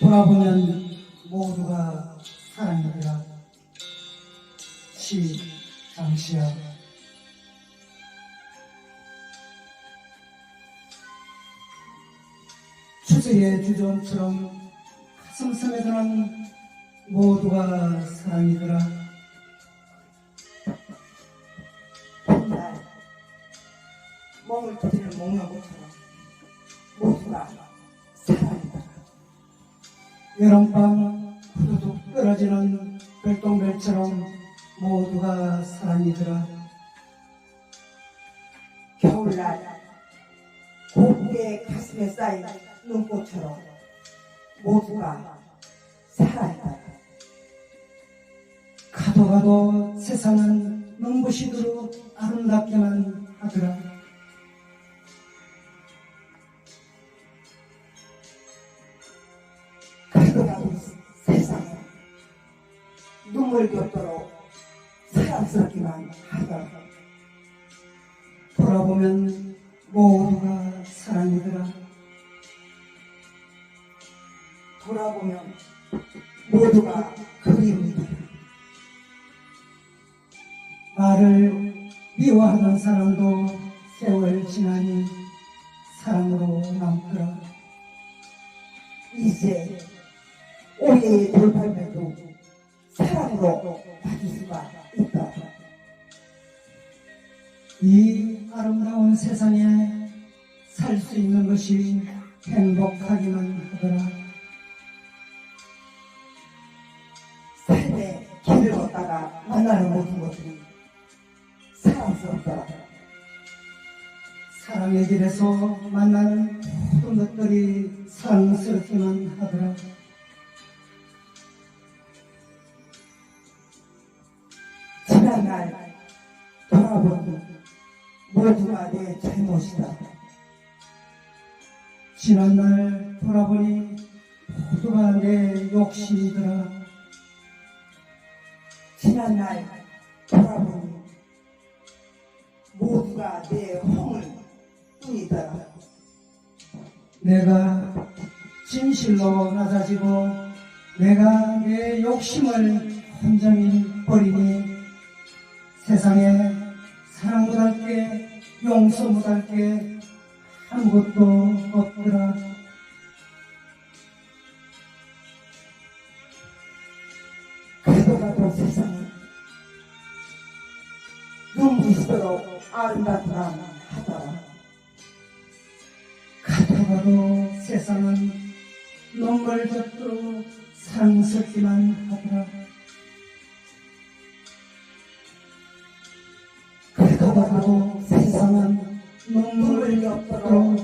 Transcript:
돌아보면 모두가 사랑이더라. 시 장시야. 추세의 주전처럼 가슴 스며드는 모두가 사랑이더라. 훗날 몸을 터지는 목나무처럼 모두가. 여름밤 후두둑 떨어지는 별똥별처럼 모두가 사랑이더라. 겨울날 곱게 가슴에 쌓인 눈꽃처럼 모두가 사랑이다. 가도 가도 세상은 눈부시도록 아름답게만 하더라. 눈물 겹도록 사랑스럽기만 하더라. 돌아보면 모두가 사랑이더라. 돌아보면 모두가 그리움이다. 나를 미워하던 사람도 세월 지나니 사랑으로 남더라. 이제 오해의 돌팔매도 사랑으로 바뀔 수가 있다. 이 아름다운 세상에 살 수 있는 것이 행복하기만 하더라. 삶의 길을 걷다가 만나는 모든 것들이 사랑스럽다. 사랑의 길에서 만나는 모든 것들이 사랑스럽기만 하더라. 지난 날 돌아보니 모두가 내 잘못이다. 지난 날 돌아보니 모두가 내 욕심이더라. 지난 날 돌아보니 모두가 내 허물 뿐이더라. 내가 진실로 낮아지고 내가 내 욕심을 온전히 버리니 세상에 사랑 못할 게 용서 못할 게 아무것도 없더라. 가도 가도 세상은 눈부시도록 아름답기만 하더라. 가도 세상은 눈물 젖도록 사랑스럽기만 하더라. 가도 세상은 눈물 눈물이 젖도록 없도록